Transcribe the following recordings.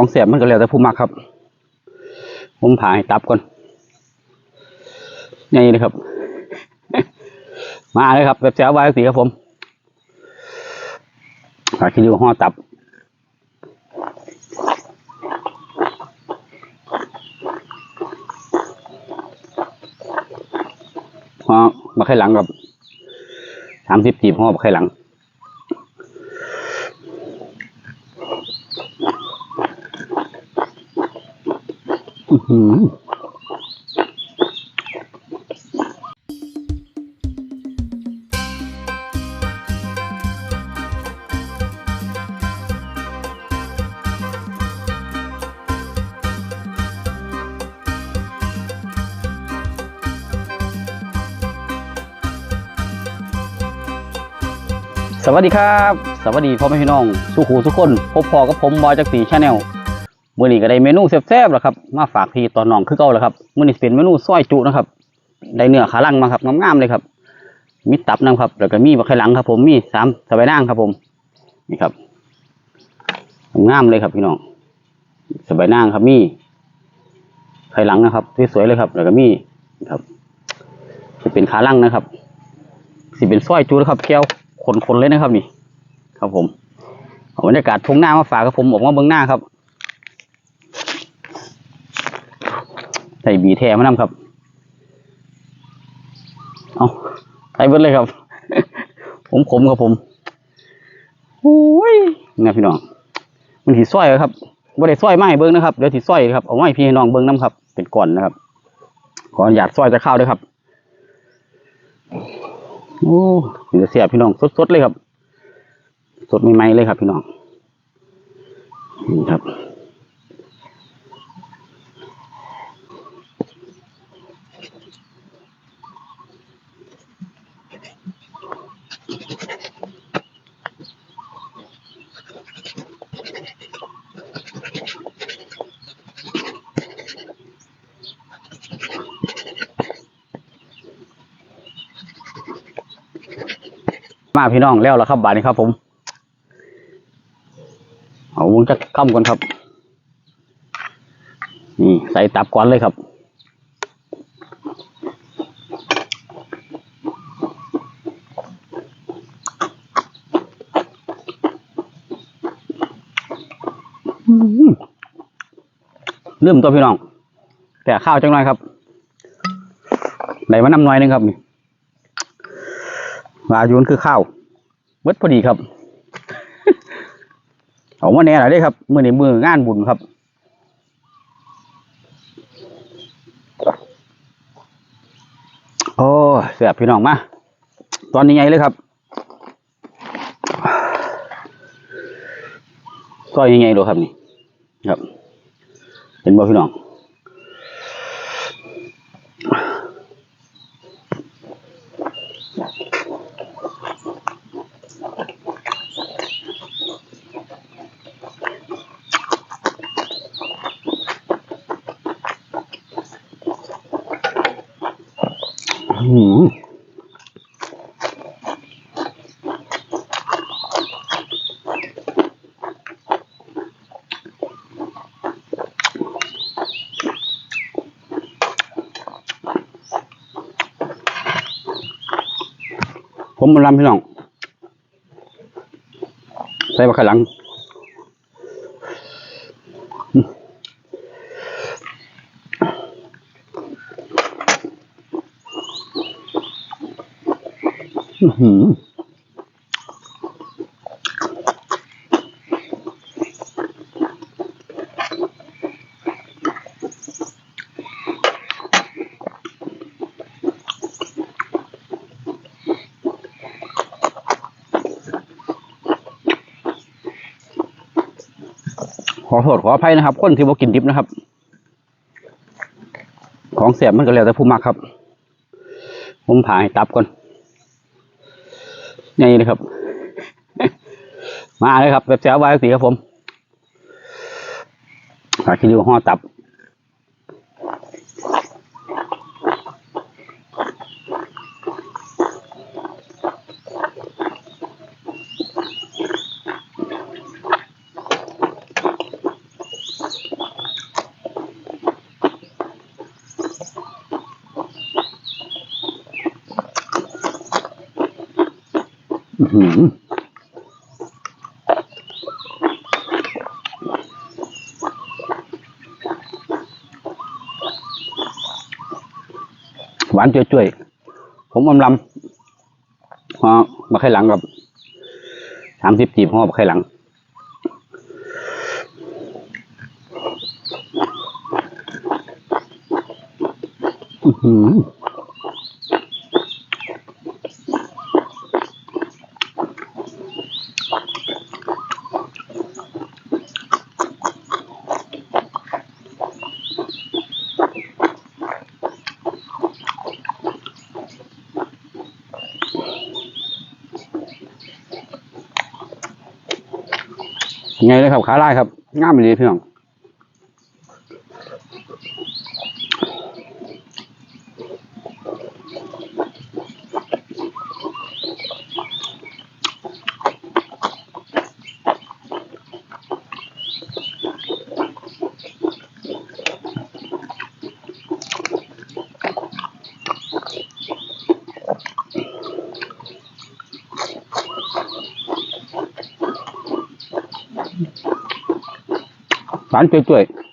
ของเสียบมันก็แล้วแต่ผู้มักครับ ผมผ่าให้ตับก่อนนี่เลยครับ มาเลยครับแบบแซววายสีครับผมผ่าคิริวห่อตับห่อมาไข่หลังกับสามสิบจีบห่อมาไข่หลัง อื้อหือ สวัสดีครับ สวัสดีพ่อแม่พี่น้อง สุขูทุกคน พบพอกับผมบอยจากสีชาแนล มื่อนี้ก็ได้เมนูแซ่บๆแล้วครับ มาฝากพี่ตอนน้องคือเก่าแล้วครับมื่อนี้สิเป็นเมนูซอยจุนะครับ ได้เนื้อขาลังมาครับงามๆเลยครับ มีตับนะครับ แล้วก็มีบะไข่หลังครับ ผมมีสามสบายนางครับผม นี่ครับงามเลยครับพี่น้องสบายนางครับมีไข่หลังนะครับสวยๆเลยครับ แล้วก็มีครับจะเป็นขาลังนะครับ สิเป็นซอยจูนะครับแก้วขนๆเลยนะครับนี่ ครับผมอาบรรยากาศทุ่งหน้ามาฝากครับผมออกมาเบื้องหน้าครับ ส่บีแท้มานำครับ เอาใส่เบิดเลยครับ ผมขมครับผมโอ้ยนี่พี่น้องมันถีซอยครับบ่ได้ซอยไม้เบิ้งนะครับเดี๋ยวถีซอยครับเอาไม้พี่น้องเบิ้งน้ำครับ เป็นก่อนนะครับขออนุญาตซอยจะเข้าวด้วยครับโอ้เดี๋ยวเสียบพี่น้องสดๆเลยครับ สดใหม่ๆเลยครับ พี่น้องนี่ครับ มาพี่น้องแล้วล้วครับบาทนี้ครับ ผม เอาวงจะค้ำก่อนครับ นี่ใส่ตับก่อนเลยครับอื้อหือลืมตัวพี่น้อง แต่ข้าวจังหน่อยครับไหนมานำหน่อยหนึงครับนี่ วายุนคือข้าวเบิดพอดีครับเอามาแน่หน่อยได้ครับมือในมืองานบุญครับโอ้เสียบพี่น้องมา ตอนนี้ไงเลยครับซอยยังไงดูครับนี่ ครับ เห็นบ่พี่น้อง หือผมมาลำพี่น้อง ใส่บะขะหลัง อื้อหือ ขอโทษขออภัยนะครับ คนที่บ่กินดิบนะครับ ของเสียบมันก็แล้วแต่ผู้มักครับ ผมผ่าให้ตับก่อน นี่เลยครับ มาเลยครับแบบแซววายสีครับผมผ่าคิดดูห่อตับ หวานจ่วยๆ ผมอมลำพอมาไข่หลังกับสามสิบจีบห่อมาไข่หลังอื้อ ไงเลยครับขาลายครับง่ามไปเลยพี่น้อง หวานจ่วยๆ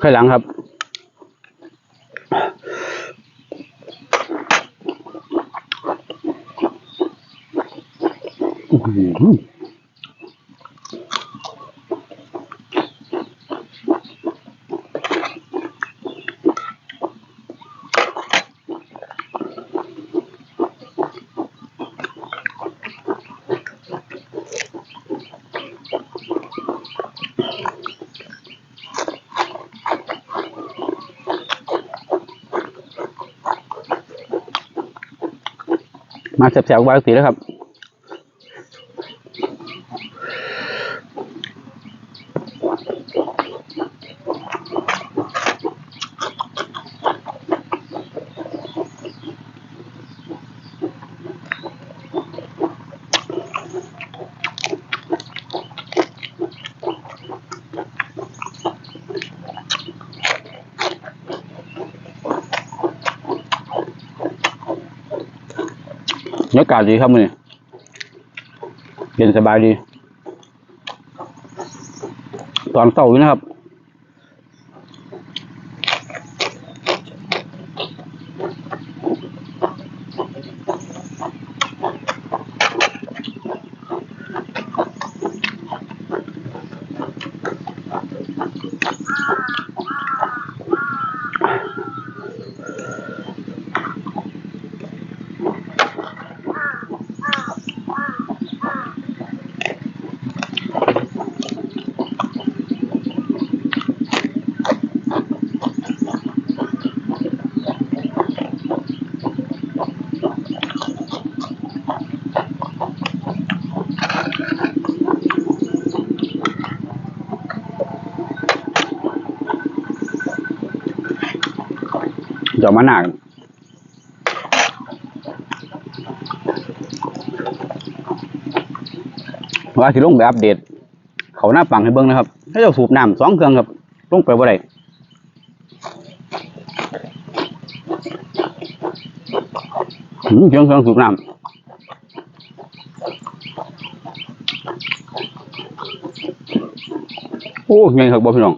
ไข่หลังครับอื้อ มาแสบๆวางสีแล้วครับากาศดีครับมือนี้เย็นสบายดี ตอนเช้าอยู่นะครับ เดี๋ยวมาหนักว่าสิลงไปอัปเดต เขาหน้าปังให้เบิ้งนะครับให้เจ้าสูบน้ำสองเครื่องครับลงไปบ่าได้หืมเครื่องเครื่องสูบน้ำโอ้ยังครับบ่พี่น้อง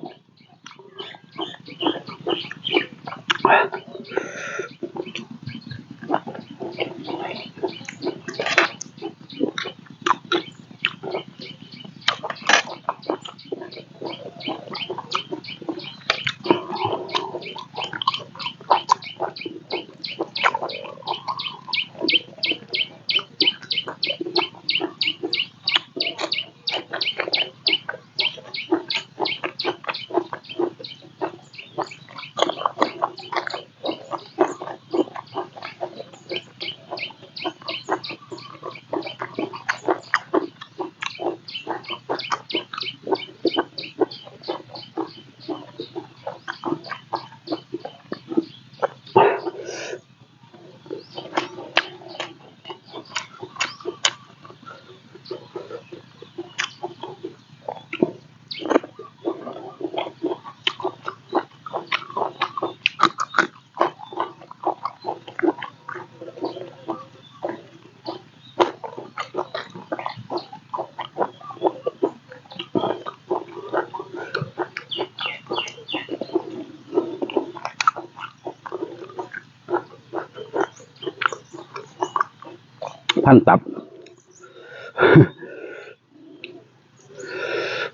พันตับ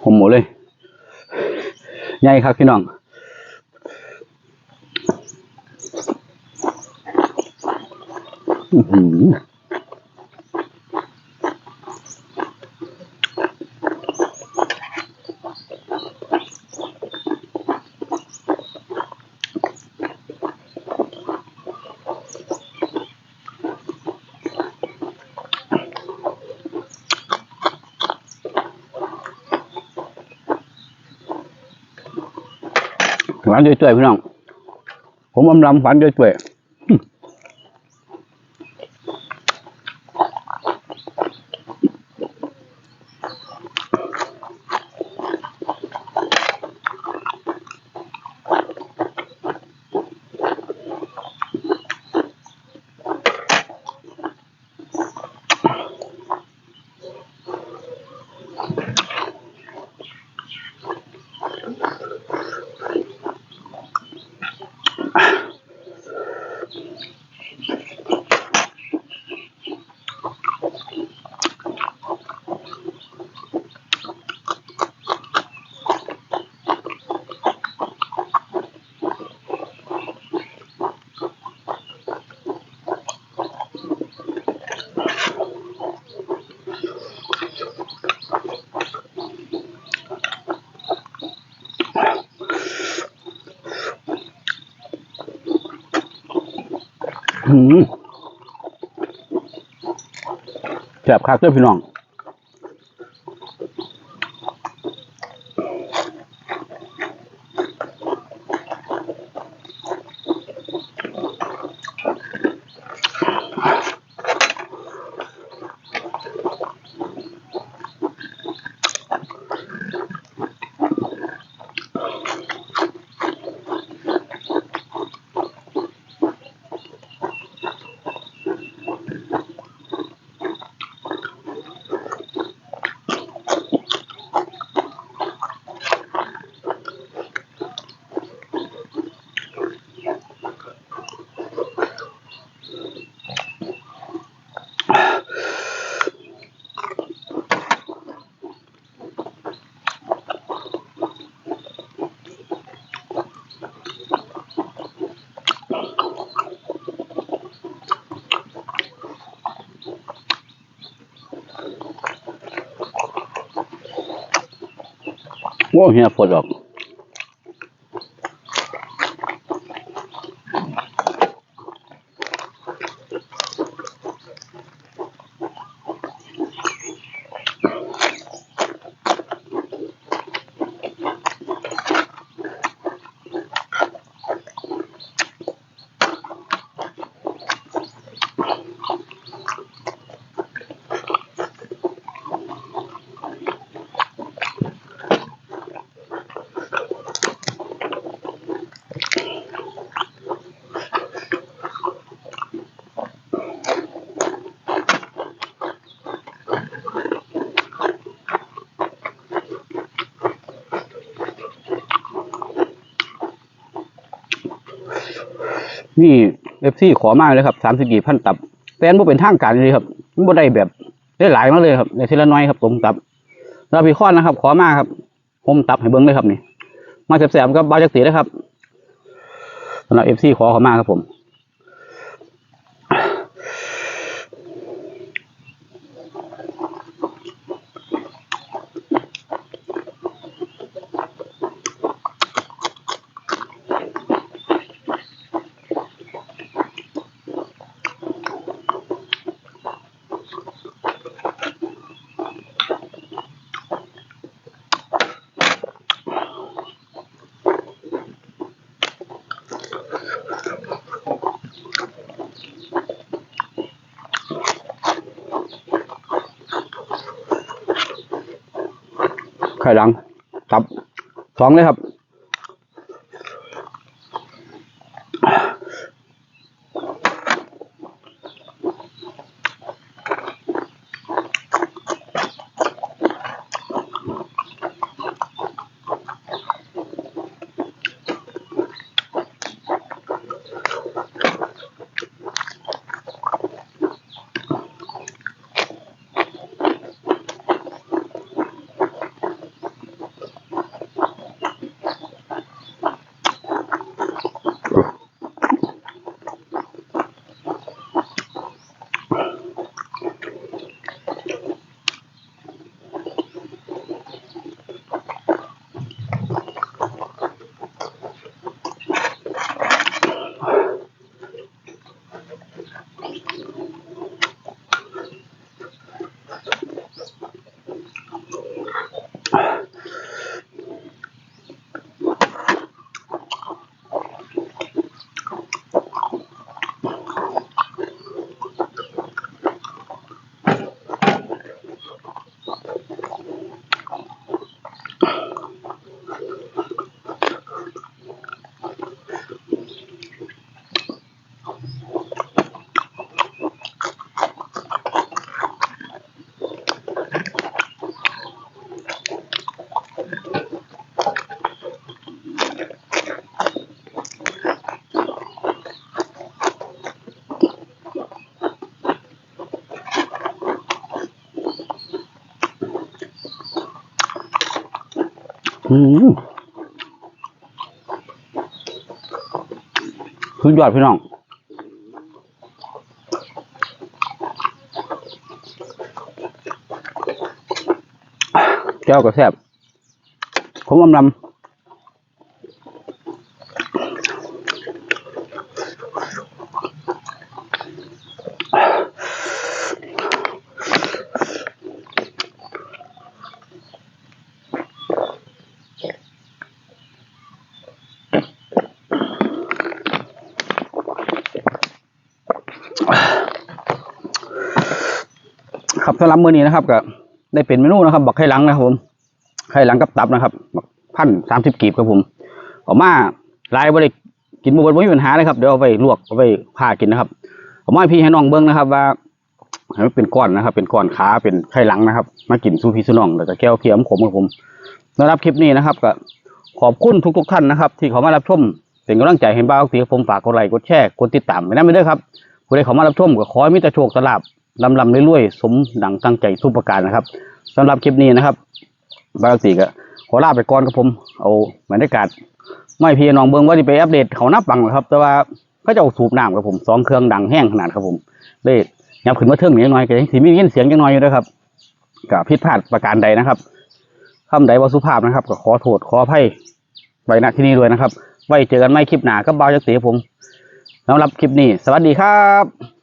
ผมหมดเลย ใหญ่ครับพี่น้องอือ หือหวานจ่วยๆพี่น้อง ผมอำลำหวานจ่วยๆ แสบคักเด้อพี่น้อง โอ้เฮียปวดออก นี่เอฟซีขอมากเลยครับสามสิบกี่พันตับแฟนบ่เป็นทางการเลยครับมันบ่ได้แบบได้หลายมาเลยครับในทีละน้อยครับผมตับแล้วพี่ข้อนนะครับ ขอมากครับผมตับให้เบิ้งเลยครับนี่มาแสบๆกับบาจักสีนะครับสำหรับเอฟซีขอขอมากครับผม ไข่หลัง ตับสองเลยครับ อืมสุดยอดพี่น้องแก้วก็แซ่บผมอำลำ ครับสำหรับมื้อนี้นะครับก็ได้เป็นเมนูนะครับ บักไข่หลังนะครับผมไข่หลังกับตับนะครับพันสามสิบกีบครับผมออกมาลายบริกินบวบไม่มีปัญหาเลยครับเดี๋ยวเอาไปลวกเอาไปผ่ากินนะครับเอามาพี่ให้น้องเบิ้งนะครับ ว่าให้มันเป็นก้อนนะครับ เป็นก้อนขาเป็นไข่หลังนะครับ มากินสู้พี่สู้น้องแล้วก็แก้วเคี้ยวขมครับผมสำหรับคลิปนี้นะครับก็ขอบคุณทุกๆท่านนะครับ ที่เขามารับชมเป็นกำลังใจให้บ้าวตีผมฝากกดไลค์กดแชร์กดติดตามไปนั่นไปด้ครับผู้ใดเขามารับชมก็ขอให้มีแต่โชคสลาบ ลำลำเรื่อยๆ สมดังตั้งใจทุกประการนะครับสำหรับคลิปนี้นะครับบางสีก็ขอลาไปก่อนครับผม เอาบรรยากาศไม่พี่น้องเบิ้งว่าจะไปอัปเดตเขาหน้าปังนะครับ แต่ว่าเขาจะเอาสูบน้ำครับผมสองเครื่องดังแห้งขนาดครับผมเลยยับขึ้นมาเทิงนิดหน่อยก็ยังสีมียินเสียงจังน้อยอยู่ด้วยครับกับผิดพลาดประการใดนะครับคำใดว่าสุภาพนะครับก็ขอโทษขออภัยไว้ณที่นี้ด้วยนะครับ ไว้เจอกันไม่คลิปหนาก็เบาจักสีผมสำหรับคลิปนี้ สวัสดีครับ